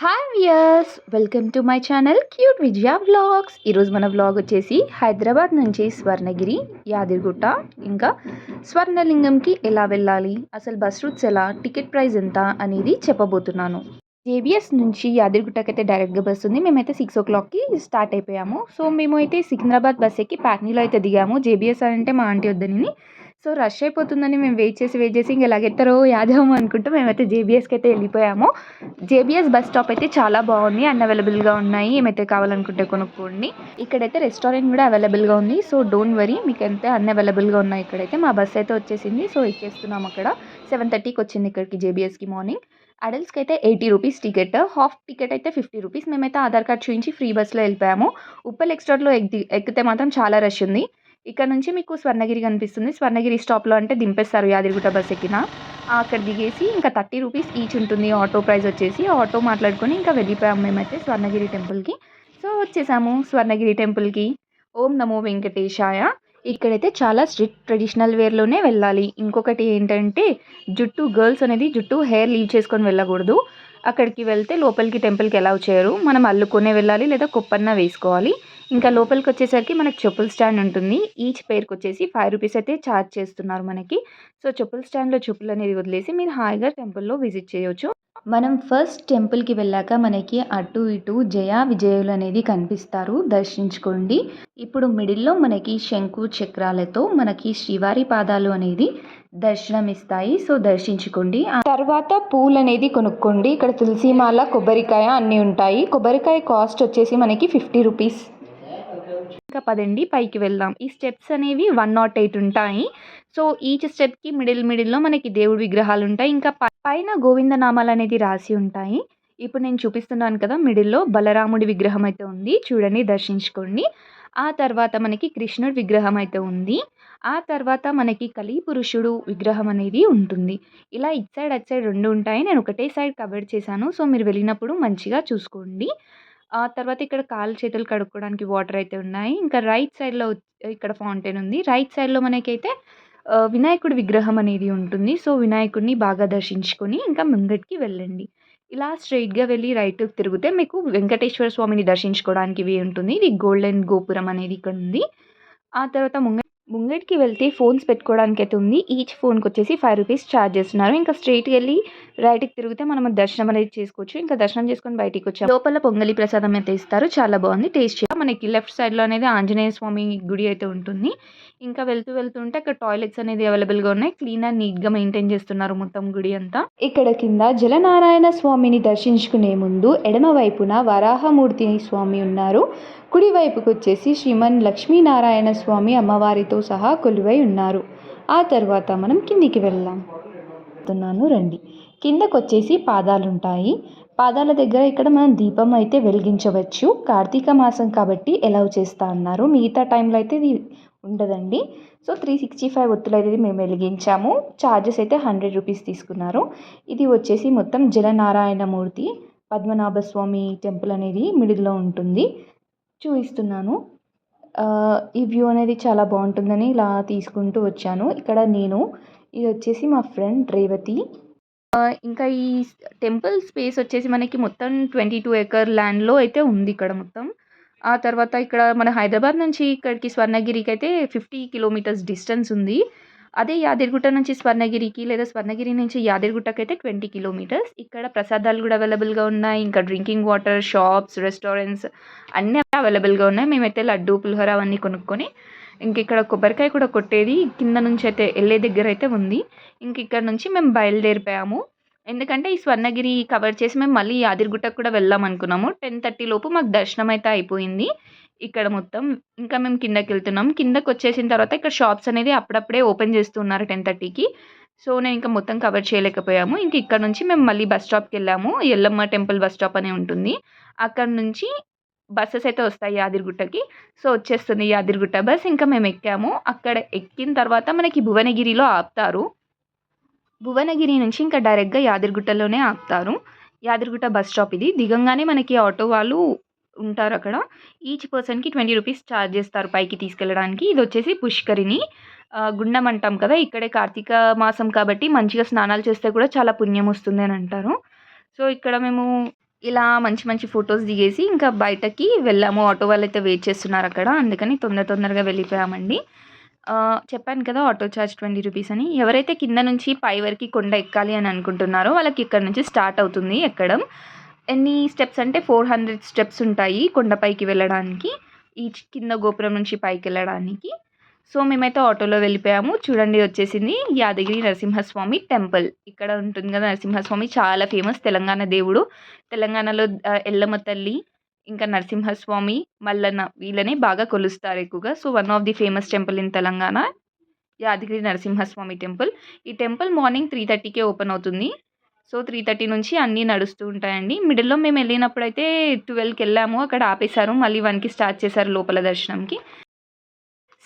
Hi viewers welcome to my channel cute Vijaya vlogs ఈరోజు మన vlog వచ్చేసి హైదరాబాద్ నుంచి స్వర్ణగిరి యాదిరిగుట్ట. ఇంకా స్వర్ణలింగంకి ఎలా వెళ్ళాలి? అసలు బస్ రూట్స్ ఎలా? టికెట్ ప్రైస్ ఎంత? అనేది చెప్పబోతున్నాను. జేబిఎస్ నుంచి యాదిరిగుట్టకి అయితే డైరెక్ట్గా బస్ ఉంది. మేమైతే సిక్స్ ఓ క్లాక్కి స్టార్ట్ అయిపోయాము. సో మేము అయితే సికింద్రాబాద్ బస్ ఎక్కి ప్యాక్నీలో అయితే దిగాము. జేబిఎస్ అంటే మా ఆంటీ వద్దని సో రష్ అయిపోతుందని మేము వెయిట్ చేసి వెయిట్ చేసి ఇంకా ఎలాగెత్తారో యాదవం అనుకుంటూ మేమైతే జేబీఎస్కి అయితే వెళ్ళిపోయాము. జేబీఎస్ బస్ స్టాప్ అయితే చాలా బాగుంది అండ్ అవైలబుల్గా ఉన్నాయి. ఏమైతే కావాలనుకుంటే కొనుక్కోండి. ఇక్కడైతే రెస్టారెంట్ కూడా అవైలబుల్గా ఉంది. సో డోంట్ వరీ మీకు అయితే అన్ని అవైలబుల్గా ఉన్నాయి ఇక్కడైతే. మా బస్ అయితే వచ్చేసింది. సో ఎక్కేస్తున్నాం అక్కడ. సెవెన్ థర్టీకి వచ్చింది ఇక్కడికి జేబీఎస్కి మార్నింగ్ అడల్ట్స్కి అయితే eighty rupees ticket half ticket అయితే ఫిఫ్టీ రూపీస్. మేమైతే ఆధార్ కార్డ్ చూపించి ఫ్రీ బస్లో వెళ్ళిపోయాము. ఉప్పల్ ఎక్స్ట్రాలో ఎక్కి ఎక్కితే మాత్రం చాలా రష్ ఉంది. ఇక్కడ నుంచి మీకు స్వర్ణగిరి కనిపిస్తుంది. స్వర్ణగిరి స్టాప్లో అంటే దింపేస్తారు యాదగిరిగుట్ట బస్ ఎక్కిన. అక్కడ దిగేసి ఇంకా థర్టీ రూపీస్ ఈచ్ ఉంటుంది. ఆటో ప్రైస్ వచ్చేసి. ఆటో మాట్లాడుకొని ఇంకా వెళ్ళిపోయాము మేమైతే స్వర్ణగిరి టెంపుల్కి సో వచ్చేసాము స్వర్ణగిరి టెంపుల్కి ఓం నమో వెంకటేశాయ. ఇక్కడైతే చాలా స్ట్రిక్ట్ ట్రెడిషనల్ వేర్లోనే వెళ్ళాలి. ఇంకొకటి ఏంటంటే జుట్టు గర్ల్స్ అనేది జుట్టు హెయిర్ లీవ్ చేసుకొని వెళ్ళకూడదు. అక్కడికి వెళ్తే లోపలికి టెంపుల్కి ఎలా చేయరు. మనం అల్లుకొనే వెళ్ళాలి లేదా కుప్పన్న వేసుకోవాలి. ఇంకా లోపలికి వచ్చేసరికి మనకి చెప్పుల స్టాండ్ ఉంటుంది. ఈచ్ పేర్కి వచ్చేసి ఫైవ్ రూపీస్ అయితే ఛార్జ్ చేస్తున్నారు మనకి. సో చెప్పుల స్టాండ్లో చెప్పులు అనేది వదిలేసి మీరు హాయిగా టెంపుల్లో విజిట్ చేయొచ్చు. మనం ఫస్ట్ టెంపుల్కి వెళ్ళాక మనకి అటు ఇటు జయ విజయులు అనేది కనిపిస్తారు. దర్శించుకోండి. ఇప్పుడు మిడిల్లో మనకి శంకు చక్రాలతో మనకి శ్రీవారి పాదాలు అనేది దర్శనం ఇస్తాయి సో దర్శించుకోండి. ఆ తర్వాత పూలు అనేది కొనుక్కోండి. ఇక్కడ తులసిమాల కొబ్బరికాయ అన్నీ ఉంటాయి. కొబ్బరికాయ కాస్ట్ వచ్చేసి మనకి ఫిఫ్టీ రూపీస్ ఇంకా పదండి పైకి వెళ్దాం. ఈ స్టెప్స్ అనేవి వన్ నాట్ ఎయిట్ ఉంటాయి. సో ఈచ్ స్టెప్కి మిడిల్ మిడిల్లో మనకి దేవుడి విగ్రహాలు ఉంటాయి. ఇంకా పైన గోవిందనామాలు అనేది రాసి ఉంటాయి. ఇప్పుడు నేను చూపిస్తున్నాను కదా మిడిల్లో బలరాముడి విగ్రహం అయితే ఉంది. చూడండి దర్శించుకోండి. ఆ తర్వాత మనకి కృష్ణుడి విగ్రహం అయితే ఉంది. ఆ తర్వాత మనకి కలి పురుషుడు విగ్రహం అనేది ఉంటుంది. ఇలా ఇట్ సైడ్ అట్ సైడ్ రెండు ఉంటాయి. నేను ఒకటే సైడ్ కవర్ చేశాను. సో మీరు వెళ్ళినప్పుడు మంచిగా చూసుకోండి. ఆ తర్వాత ఇక్కడ కాళ్ళు చేతులు కడుక్కోవడానికి వాటర్ అయితే ఉన్నాయి. ఇంకా రైట్ సైడ్లో ఇక్కడ ఫౌంటైన్ ఉంది. రైట్ సైడ్లో మనకైతే వినాయకుడి విగ్రహం అనేది ఉంటుంది. సో వినాయకుడిని బాగా దర్శించుకొని ఇంకా ముంగటికి వెళ్ళండి. ఇలా స్ట్రైట్గా వెళ్ళి రైట్ తిరిగితే మీకు వెంకటేశ్వర స్వామిని దర్శించుకోవడానికి వే ఉంటుంది. ఇది గోల్డెన్ గోపురం అనేది ఇక్కడ ఉంది. ఆ తర్వాత ముంగ ముంగడికి వెళ్తే ఫోన్స్ పెట్టుకోవడానికి అయితే ఉంది ఈచ్ ఫోన్కి వచ్చేసి ఫైవ్ రూపీస్ ఛార్జ్ చేస్తున్నారు. ఇంకా స్ట్రైట్కి వెళ్ళి రైట్కి తిరిగితే మనం దర్శనం అనేది చేసుకోవచ్చు. ఇంకా దర్శనం చేసుకొని బయటికి వచ్చాం లోపల పొంగలి ప్రసాదం అయితే ఇస్తారు. చాలా బాగుంది. టేస్ట్ మనకి లెఫ్ట్ సైడ్లో అనేది ఆంజనేయ స్వామి గుడి అయితే ఉంటుంది. ఇంకా వెళ్తూ వెళ్తుంటే అక్కడ టాయిలెట్స్ అనేది అవైలబుల్గా ఉన్నాయి. క్లీన్ అండ్ నీట్గా మెయింటైన్ చేస్తున్నారు మొత్తం గుడి అంతా. ఇక్కడ కింద జలనారాయణ స్వామిని దర్శించుకునే ముందు ఎడమ వైపున వరాహమూర్తి స్వామి ఉన్నారు. కుడి వైపుకు వచ్చేసి శ్రీమన్ లక్ష్మీనారాయణ స్వామి అమ్మవారితో సహా కొలువై ఉన్నారు. ఆ తర్వాత మనం కిందికి వెళ్దాం. రండి. కిందకు వచ్చేసి పాదాలు ఉంటాయి పాదాల దగ్గర ఇక్కడ మనం దీపం అయితే వెలిగించవచ్చు. కార్తీక మాసం కాబట్టి ఎలవ్ చేస్తా అన్నారు. మిగతా టైంలో అయితే ఇది ఉండదండి. సో త్రీ సిక్స్టీ ఫైవ్ ఒత్తులు అయితే మేము వెలిగించాము. ఛార్జెస్ అయితే హండ్రెడ్ రూపీస్ తీసుకున్నారు. ఇది వచ్చేసి మొత్తం జలనారాయణమూర్తి పద్మనాభ స్వామి టెంపుల్ అనేది మిడిల్లో ఉంటుంది. చూపిస్తున్నాను. ఈ వ్యూ అనేది చాలా బాగుంటుందని ఇలా తీసుకుంటూ వచ్చాను. ఇక్కడ నేను ఇది వచ్చేసి మా ఫ్రెండ్ రేవతి. ఇంకా ఈ టెంపుల్ స్పేస్ వచ్చేసి మనకి మొత్తం ట్వంటీ టూ ఎకర్ ల్యాండ్లో అయితే ఉంది ఇక్కడ మొత్తం. ఆ తర్వాత ఇక్కడ మన హైదరాబాద్ నుంచి ఇక్కడికి స్వర్ణగిరికి అయితే ఫిఫ్టీ కిలోమీటర్స్ డిస్టెన్స్ ఉంది. అదే యాదగిరిగుట్ట నుంచి స్వర్ణగిరికి లేదా స్వర్ణగిరి నుంచి యాదగిరిగుట్టకి అయితే ట్వంటీ కిలోమీటర్స్. ఇక్కడ ప్రసాదాలు కూడా అవైలబుల్గా ఉన్నాయి. ఇంకా డ్రింకింగ్ వాటర్ షాప్స్ రెస్టారెంట్స్ అన్నీ అవైలబుల్గా ఉన్నాయి. మేమైతే లడ్డు పులిహోర అవన్నీ కొనుక్కొని ఇంక ఇక్కడ కొబ్బరికాయ కూడా కొట్టేది. కింద నుంచి అయితే వెళ్ళే దగ్గర అయితే ఉంది. ఇంక ఇక్కడ నుంచి మేము బయలుదేరిపోయాము. ఎందుకంటే ఈ స్వర్ణగిరి కవర్ చేసి మేము మళ్ళీ యాదిరిగుట్టకు కూడా వెళ్దాం అనుకున్నాము. టెన్ థర్టీ లోపు మాకు దర్శనం అయితే అయిపోయింది. ఇక్కడ మొత్తం. ఇంకా మేము కిందకి వెళ్తున్నాం. కిందకి వచ్చేసిన తర్వాత ఇక్కడ షాప్స్ అనేది అప్పుడప్పుడే ఓపెన్ చేస్తున్నారు టెన్ థర్టీకి. సో నేను ఇంకా మొత్తం కవర్ చేయలేకపోయాము. ఇంక ఇక్కడ నుంచి మేము మళ్ళీ బస్ స్టాప్కి వెళ్ళాము. ఎల్లమ్మ టెంపుల్ బస్ స్టాప్ అనే ఉంటుంది. అక్కడ నుంచి బస్సెస్ అయితే వస్తాయి యాదిరిగుట్టకి. సో వచ్చేస్తుంది యాదిరిగుట్ట బస్. ఇంకా మేము ఎక్కాము. అక్కడ ఎక్కిన తర్వాత మనకి భువనగిరిలో ఆపుతారు. భువనగిరి నుంచి ఇంకా డైరెక్ట్గా యాదిరిగుట్టలోనే ఆపుతారు. యాదిరిగుట్ట బస్ స్టాప్ ఇది. దిగంగానే మనకి ఆటో వాళ్ళు ఉంటారు అక్కడ. ఈచ్ పర్సన్కి ట్వంటీ రూపీస్ ఛార్జ్ చేస్తారు పైకి తీసుకెళ్ళడానికి. ఇది వచ్చేసి పుష్కరిని గుండం అంటాం కదా ఇక్కడే కార్తీక మాసం కాబట్టి మంచిగా స్నానాలు చేస్తే కూడా చాలా పుణ్యం వస్తుంది అని అంటారు. సో ఇక్కడ మేము ఇలా మంచి మంచి ఫొటోస్ దిగేసి ఇంకా బయటకి వెళ్ళాము. ఆటో వాళ్ళు అయితే వెయిట్ చేస్తున్నారు అక్కడ. అందుకని తొందర తొందరగా వెళ్ళిపోయామండి. చెప్పాను కదా ఆటో ఛార్జ్ ట్వంటీ రూపీస్ అని. ఎవరైతే కింద నుంచి పై వరకు కొండ ఎక్కాలి అని అనుకుంటున్నారో వాళ్ళకి ఇక్కడ నుంచి స్టార్ట్ అవుతుంది ఎక్కడం. ఎన్ని స్టెప్స్ అంటే ఫోర్ హండ్రెడ్ స్టెప్స్ ఉంటాయి కొండపైకి వెళ్ళడానికి ఈ కింద గోపురం నుంచి పైకి వెళ్ళడానికి. సో మేమైతే ఆటోలో వెళ్ళిపోయాము. చూడండి వచ్చేసింది యాదగిరి నరసింహస్వామి టెంపుల్. ఇక్కడ ఉంటుంది కదా నరసింహస్వామి చాలా ఫేమస్ తెలంగాణ దేవుడు. తెలంగాణలో ఎల్లమ్మ తల్లి ఇంకా నరసింహస్వామి మల్లన్న వీళ్ళని బాగా కొలుస్తారు ఎక్కువగా. So one of the famous temple in Telangana Yadagiri Narasimhaswamy temple. ఈ టెంపుల్ మార్నింగ్ త్రీ థర్టీకే ఓపెన్ అవుతుంది. సో త్రీ థర్టీ నుంచి అన్నీ నడుస్తూ ఉంటాయండి. మిడిల్లో మేము వెళ్ళినప్పుడు అయితే ట్వెల్వ్కి వెళ్ళాము. అక్కడ ఆపేశారు. మళ్ళీ వన్కి స్టార్ట్ చేశారు లోపల దర్శనంకి.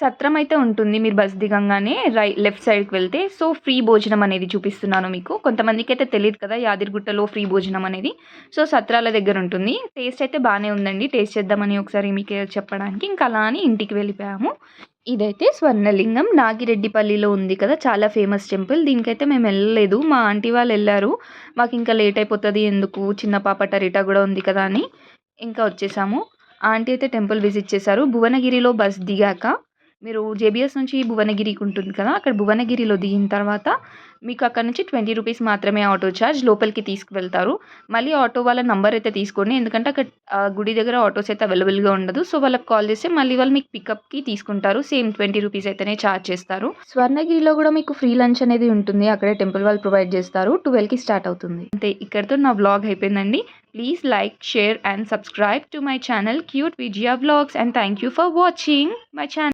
సత్రం అయితే ఉంటుంది. మీరు బస్ దిగంగానే రై లెఫ్ట్ సైడ్కి వెళ్తే. సో ఫ్రీ భోజనం అనేది చూపిస్తున్నాను మీకు. కొంతమందికి అయితే తెలియదు కదా యాదిరిగుట్టలో ఫ్రీ భోజనం అనేది. సో సత్రాల దగ్గర ఉంటుంది. టేస్ట్ అయితే బాగానే ఉందండి. టేస్ట్ చేద్దామని ఒకసారి మీకు చెప్పడానికి. ఇంకా అలా అని ఇంటికి వెళ్ళిపోయాము. ఇదైతే స్వర్ణలింగం. నాగిరెడ్డిపల్లిలో ఉంది కదా చాలా ఫేమస్ టెంపుల్. దీనికైతే మేము వెళ్ళలేదు. మా ఆంటీ వాళ్ళు వెళ్ళారు. మాకు ఇంకా లేట్ అయిపోతుంది. ఎందుకు? చిన్న పాప టరిటా కూడా ఉంది కదా అని. ఇంకా వచ్చేసాము. ఆంటీ అయితే టెంపుల్ విజిట్ చేశారు. భువనగిరిలో బస్ దిగాక మీరు జేబీఎస్ నుంచి భువనగిరికి ఉంటుంది కదా అక్కడ భువనగిరిలో దిగిన తర్వాత మీకు అక్కడ నుంచి ట్వంటీ రూపీస్ మాత్రమే ఆటో ఛార్జ్ లోపలికి తీసుకువెళ్తారు. మళ్ళీ ఆటో వాళ్ళ నంబర్ అయితే తీసుకోండి. ఎందుకంటే అక్కడ గుడి దగ్గర ఆటోస్ అయితే అవైలబుల్గా ఉండదు. సో వాళ్ళకి కాల్ చేస్తే మళ్ళీ వాళ్ళు మీకు పికప్కి తీసుకుంటారు. సేమ్ ట్వంటీ రూపీస్ అయితేనే ఛార్జ్ చేస్తారు. స్వర్ణగిరిలో కూడా మీకు ఫ్రీ లంచ్ అనేది ఉంటుంది. అక్కడే టెంపుల్ వాళ్ళు ప్రొవైడ్ చేస్తారు. ట్వెల్వ్కి స్టార్ట్ అవుతుంది. అంతే ఇక్కడితో నా బ్లాగ్ అయిపోయిందండి. Please like share and subscribe to my channel cute Vijaya vlogs. And thank you for watching my channel.